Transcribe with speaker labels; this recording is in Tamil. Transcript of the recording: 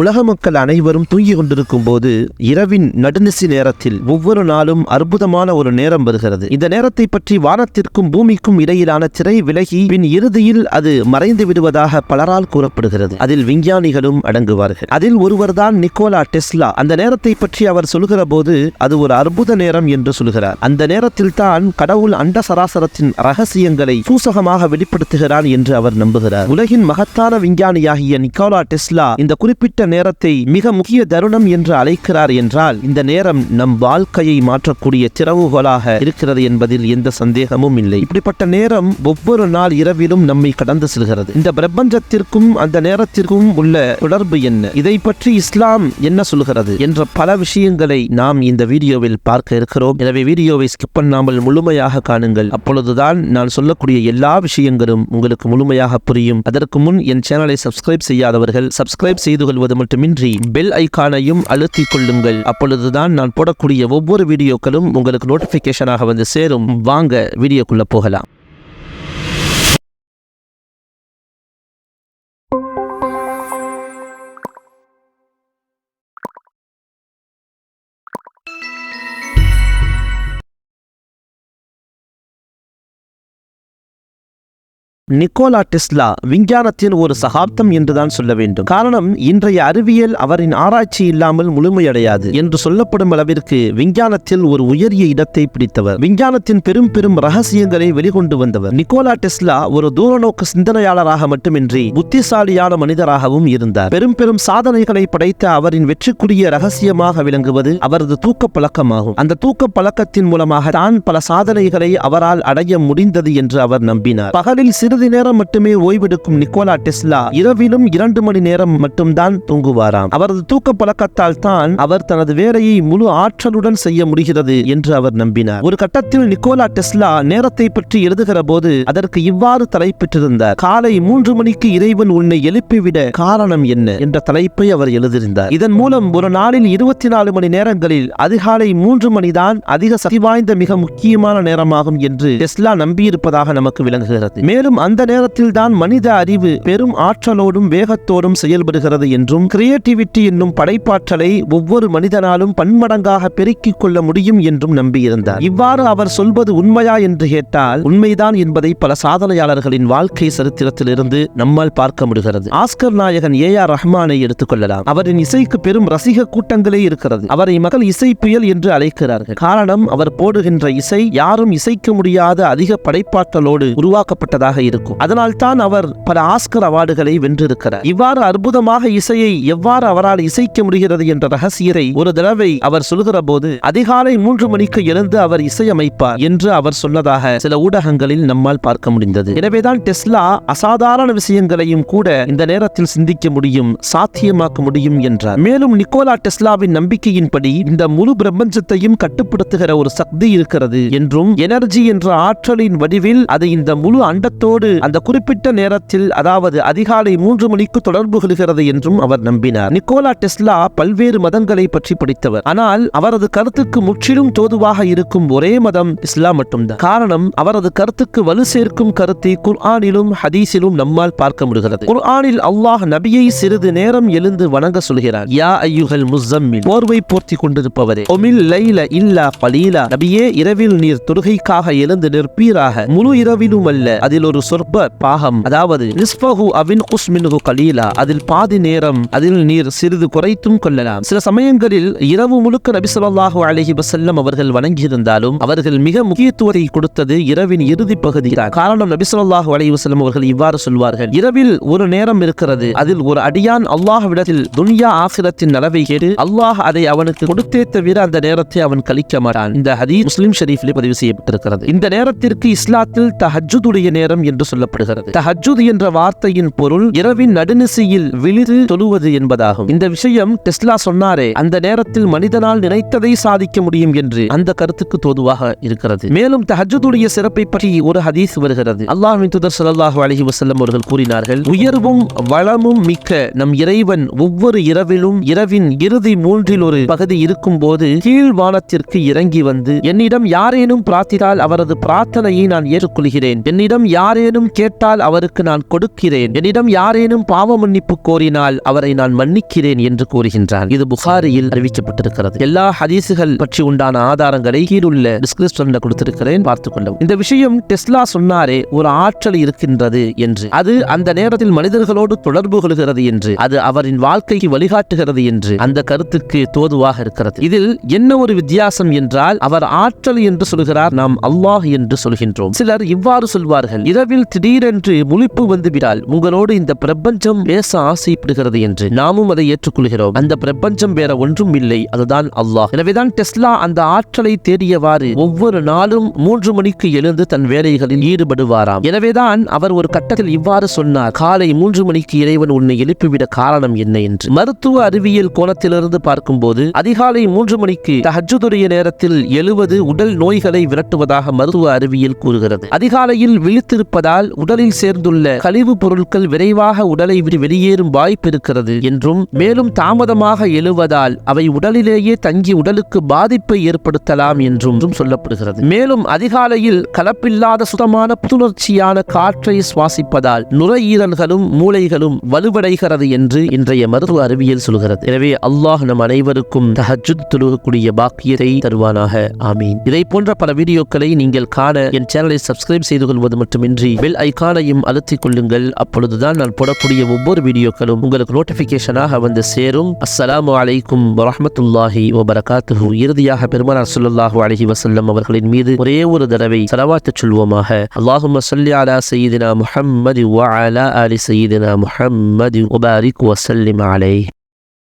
Speaker 1: உலக மக்கள் அனைவரும் தூங்கிக் கொண்டிருக்கும் போது இரவின் நடுநிசி நேரத்தில் ஒவ்வொரு நாளும் அற்புதமான ஒரு நேரம் வருகிறது. இந்த நேரத்தை பற்றி வானத்திற்கும் பூமிக்கும் இடையிலான திரை விலகி பின் இறுதியில் அது மறைந்து விடுவதாக பலரால் கூறப்படுகிறது. அதில் விஞ்ஞானிகளும் அடங்குவார்கள். அதில் ஒருவர்தான் நிக்கோலா டெஸ்லா. அந்த நேரத்தை பற்றி அவர் சொல்கிற போது அது ஒரு அற்புத நேரம் என்று சொல்கிறார் அந்த நேரத்தில் தான் கடவுள் அண்ட சராசரத்தின் ரகசியங்களை சூசகமாக வெளிப்படுத்துகிறான் என்று அவர் நம்புகிறார். உலகின் மகத்தான விஞ்ஞானியாகிய நிக்கோலா டெஸ்லா இந்த குறிப்பிட்ட நேரத்தை மிக முக்கிய தருணம் என்று அழைக்கிறார் என்றால் இந்த நேரம் நம் வாழ்க்கையை மாற்றக்கூடிய திறவுகோலாக இருக்கிறது என்பதில் எந்த சந்தேகமும் இல்லை. இப்படிப்பட்ட நேரம் ஒவ்வொரு நாள் இரவிலும் நம்மை கடந்து செல்கிறது. இந்த பிரபஞ்சத்திற்கும் அந்த நேரத்திற்கும் உள்ள தொடர்பு என்ன? இதை பற்றி இஸ்லாம் என்ன சொல்கிறது என்ற பல விஷயங்களை நாம் இந்த வீடியோவில் பார்க்க இருக்கிறோம். எனவே வீடியோவை ஸ்கிப் பண்ணாமல் முழுமையாக காணுங்கள். அப்பொழுதுதான் நான் சொல்லக்கூடிய எல்லா விஷயங்களும் உங்களுக்கு முழுமையாக புரியும். அதற்கு முன் என் சேனலை சப்ஸ்கிரைப் செய்யாதவர்கள் சப்ஸ்கிரைப் செய்து கொள்வது மட்டுமின்றி பெல் ஐக்கானையும் அழுத்திக் கொள்ளுங்கள். அப்பொழுதுதான் நான் போடக்கூடிய ஒவ்வொரு வீடியோக்களும் உங்களுக்கு நோட்டிபிகேஷனாக வந்து சேரும். வாங்க வீடியோக்குள்ள போகலாம். நிக்கோலா டெஸ்லா விஞ்ஞானத்தின் ஒரு சகாப்தம் என்றுதான் சொல்ல வேண்டும். காரணம் இன்றைய அறிவியல் அவரின் ஆராய்ச்சி இல்லாமல் முழுமையடையாது என்று சொல்லப்படும் அளவிற்கு விஞ்ஞானத்தில் ஒரு உயரிய இடத்தை பிடித்தவர். விஞ்ஞானத்தின் பெரும் பெரும் ரகசியங்களை வெளிக்கொண்டு வந்தவர். நிக்கோலா டெஸ்லா ஒரு தூரநோக்கு சிந்தனையாளராக மட்டுமின்றி புத்திசாலியான மனிதராகவும் இருந்தார். பெரும் பெரும் சாதனைகளை படைத்த அவரின் வெற்றிக்குரிய ரகசியமாக விளங்குவது அவரது தூக்க பழக்கமாகும். அந்த தூக்க பழக்கத்தின் மூலமாக தான் பல சாதனைகளை அவரால் அடைய முடிந்தது என்று அவர் நம்பினார். பகலில் சிறிது நேரம் மட்டுமே ஓய்வெடுக்கும் நிக்கோலா டெஸ்லா இரவிலும் இரண்டு மணி நேரம் மட்டும்தான் தூங்குவாராம். அவரது தூக்க பழக்கத்தால் தான் அவர் தனது வேலையை முழு ஆற்றலுடன் செய்ய முடிகிறது என்று அவர் நம்பினார். ஒரு கட்டத்தில் நிக்கோலா டெஸ்லா நேரத்தை பற்றி எழுதுகிற போது அதற்கு இவ்வாறு தலைப்பிட்டிருந்தார். காலை மூன்று மணிக்கு இறைவன் உன்னை எழுப்பிவிட காரணம் என்ன என்ற தலைப்பை அவர் எழுதியிருந்தார். இதன் மூலம் ஒரு நாளில் இருபத்தி நாலு மணி நேரங்களில் அதிகாலை மூன்று மணிதான் அதிக சக்தி வாய்ந்த மிக முக்கியமான நேரமாகும் என்று டெஸ்லா நம்பியிருப்பதாக நமக்கு விளங்குகிறது. மேலும் அந்த நேரத்தில் தான் மனித அறிவு பெரும் ஆற்றலோடும் வேகத்தோடும் செயல்படுகிறது என்றும் கிரியேட்டிவிட்டி என்னும் படைப்பாற்றலை ஒவ்வொரு மனிதனாலும் பன்மடங்காக பெருக்கிக் கொள்ள முடியும் என்றும் நம்பியிருந்தார். இவ்வாறு அவர் சொல்வது உண்மையா என்று கேட்டால் உண்மைதான் என்பதை பல சாதனையாளர்களின் வாழ்க்கை சரித்திரத்திலிருந்து நம்மால் பார்க்க முடிகிறது. ஆஸ்கர் நாயகன் ஏ ஆர் ரஹ்மானை எடுத்துக்கொள்ளலாம் அவரின் இசைக்கு பெரும் ரசிக கூட்டங்களே இருக்கிறது. அவரை மக்கள் இசை புயல் என்று அழைக்கிறார்கள். காரணம் அவர் போடுகின்ற இசை யாரும் இசைக்க முடியாத அதிக படைப்பாற்றலோடு உருவாக்கப்பட்டதாக இருக்கும். அதனால் தான் அவர் பல ஆஸ்கர் அவார்டுகளை வென்றிருக்கிறார். இவ்வாறு அற்புதமாக இசையை எவ்வாறு அவரால் இசைக்க முடிகிறது என்ற ரகசியரை ஒரு தடவை அவர் சொல்கிற போது அதிகாலை மூன்று மணிக்கு எழுந்து அவர் இசையமைப்பார் என்று அவர் சொன்னதாக சில ஊடகங்களில் நம்மால் பார்க்க முடிந்தது. எனவேதான் டெஸ்லா அசாதாரண விஷயங்களையும் கூட இந்த நேரத்தில் சிந்திக்க முடியும் சாத்தியமாக்க முடியும் என்றார். மேலும் நிக்கோலா டெஸ்லாவின் நம்பிக்கையின்படி இந்த முழு பிரபஞ்சத்தையும் கட்டுப்படுத்துகிற ஒரு சக்தி இருக்கிறது என்றும் எனர்ஜி என்ற ஆற்றலின் வடிவில் அது இந்த முழு அண்டத்தோடு அந்த குறிப்பிட்ட நேரத்தில் அதாவது அதிகாலை மூன்று மணிக்கு தொடர்பு கொள்கிறது என்றும் அவர் நம்பினார். நிக்கோலா டெஸ்லா பல்வேறு மதங்களை பற்றி படித்தவர். ஆனால் அவரது கருத்துக்கு முற்றிலும் தோதுவாக இருக்கும் ஒரே மதம் இஸ்லாம் மட்டும்தான். காரணம் அவரது கருத்துக்கு வலு சேர்க்கும் கருத்தை குர்ஆனிலும் ஹதீஸிலும் நம்மால் பார்க்க முடிகிறது. குர்ஆனில் அல்லாஹ் நபியை சிறிது நேரம் எழுந்து வணங்க சொல்கிறார். யா ஐயுகள் முசம்மில் போர்வை போர்த்தி கொண்டிருப்பவரே. ஒமில் லைல இல்லா பலீலா நபியே இரவில் நீர் தொழுகைக்காக எழுந்து நிற்பீராக. முழு இரவிலும் அல்ல அதில் ஒரு சொற்ப பாகம் அதாவது அவின் கலீலா. அதில் பாதி நேரம் அதில் நீர் சிறிது குறைத்தும் கொள்ளலாம். சில சமயங்களில் இரவு முழுக்க நபி அழகி வசல்லம் அவர்கள் வணங்கியிருந்தாலும் அவர்கள் மிக முக்கியத்துவத்தை கொடுத்தது இரவின் இறுதி பகுதிதான். காரணம் நபி ஸல்லல்லாஹு வசல்லம் அவர்கள் இவ்வாறு சொல்வார்கள். இரவில் ஒரு நேரம் இருக்கிறது அதில் ஒரு அடியான் அல்லாஹ்விடத்தில் துன்யா ஆசிரத்தின் நலவை கேட்டு அல்லாஹ் அதை அவனுக்கு கொடுத்தே தவிர அந்த நேரத்தை அவன் கழிக்க மாட்டான். இந்த ஹதீஸ் முஸ்லிம் ஷரீஃபிலே பதிவு செய்யப்பட்டிருக்கிறது. இந்த நேரத்திற்கு இஸ்லாத்தில் தஹஜுடைய நேரம் என்று என்று சொல்லப்படுகிறது. தஹஜ்ஜுத் என்ற வார்த்தையின் பொருள் இரவின் நடுநிசையில் விழுது தொழுவது என்பதாகும். இந்த விஷயம் டெஸ்லா சொன்னாரே அந்த நேரத்தில் மனிதனால் நினைத்ததை சாதிக்க முடியும் என்று அந்த கருத்துக்கு தோதுவாக இருக்கிறது. மேலும் தஹஜுடைய சிறப்பை பற்றி ஒரு ஹதீஸ் வருகிறது. அல்லாஹின் துதர் சல்லாஹு அலஹி வசல்லம் அவர்கள் கூறினார்கள் உயர்வும் வளமும் மிக்க நம் இறைவன் ஒவ்வொரு இரவிலும் இரவின் இறுதி மூன்றில் ஒரு பகுதி இருக்கும் போது கீழ் வானத்திற்கு இறங்கி வந்து என்னிடம் யாரேனும் பிரார்த்தித்தால் அவரது பிரார்த்தனையை நான் ஏற்றுக்கொள்கிறேன். என்னிடம் யாரேனும் யாரேனும் கேட்டால் அவருக்கு நான் கொடுக்கிறேன். என்னிடம் யாரேனும் பாவ மன்னிப்பு கோரினால் அவரை நான் மன்னிக்கிறேன் என்று கூறுகின்றார். இது புகாரியில் அறிவிக்கப்பட்டிருக்கிறது. எல்லா ஹதீசுகள் பற்றி உண்டான ஆதாரங்களை கீழுள்ள டிஸ்கிரிப்ஷன்ல கொடுத்திருக்கிறேன். பார்த்துக் கொள்ளவும். இந்த விஷயம் டெஸ்லா சொன்னாரே ஒரு ஆற்றல் இருக்கின்றது என்று. அது அந்த நேரத்தில் மனிதர்களோடு தொடர்பு கொள்கிறது என்று. அது அவரின் வாழ்க்கைக்கு வழிகாட்டுகிறது என்று. அந்த கருத்துக்கு தோதுவாக இருக்கிறது. இதில் என்ன ஒரு வித்தியாசம் என்றால் அவர் ஆற்றல் என்று சொல்கிறார் நாம் அல்லாஹ் என்று சொல்கின்றோம். சிலர் இவ்வாறு சொல்வார்கள். இரவில் திடீரென்று முழிப்பு வந்துவிடால் உங்களோடு இந்த பிரபஞ்சம் பேச ஆசைப்படுகிறது என்று நாமும் அதை ஏற்றுக்கொள்கிறோம். அந்த பிரபஞ்சம் வேற ஒன்றும் இல்லை அதுதான் அல்லாஹ். எனவேதான் டெஸ்லா அந்த ஆற்றலை தேடியவாறு ஒவ்வொரு நாளும் மூன்று மணிக்கு எழுந்து தன் வேலைகளில் ஈடுபடுவாராம். எனவேதான் அவர் ஒரு கட்டத்தில் இவ்வாறு சொன்னார் காலை மூன்று மணிக்கு இறைவன் உன்னை எழுப்பிவிட காரணம் என்ன? என்று. மருத்துவ அறிவியல் கோணத்திலிருந்து பார்க்கும்போது அதிகாலை மூன்று மணிக்கு தஹஜுதுடைய நேரத்தில் எழுவது உடல் நோய்களை விரட்டுவதாக மருத்துவ அறிவியல் கூறுகிறது. அதிகாலையில் விழித்திருப்பதால் உடலில் சேர்ந்துள்ள கழிவு பொருட்கள் விரைவாக உடலை விட்டு வெளியேறும் வாய்ப்பு இருக்கிறது என்றும் மேலும் தாமதமாக எழுவதால் அவை உடலிலேயே தங்கி உடலுக்கு பாதிப்பை ஏற்படுத்தலாம் என்றும் சொல்லப்படுகிறது. மேலும் அதிகாலையில் கலப்பில்லாத சுத்தமான புத்துணர்ச்சியான காற்றை சுவாசிப்பதால் நுரையீரல்களும் மூளைகளும் வலுவடைகிறது என்று இன்றைய மருத்துவ அறிவியல் சொல்கிறது. எனவே அல்லாஹ் நம் அனைவருக்கும் தஹஜுத் தொழுகக்கூடிய பாக்கியத்தை தருவானாக. ஆமீன். இதை போன்ற பல வீடியோக்களை நீங்கள் காண என் சேனலை சப்ஸ்கிரைப் செய்து கொள்வது மட்டுமின்றி பெல் ஐகானையும் அழுத்திக் கொள்ளுங்கள். அப்பொழுதுதான் நான் போடக்கூடிய ஒவ்வொரு வீடியோக்களும் உங்களுக்கு நோட்டிபிகேஷனாக வந்து சேரும். அஸ்ஸலாமு அலைக்கும் வரமத்துல்லாஹி வபரகாத்துஹு இறுதியாக பெருமனார் ஸல்லல்லாஹு அலஹி வசல்லம் அவர்களின் மீது ஒரே ஒரு தடவை ஸலவாத்து சொல்வோமாக. அல்லாஹும்ம ஸல்லி அலா சய்யிதினா முஹம்மது வ அலா ஆலி முஹம்மது வபாரிக் வஸல்லிம்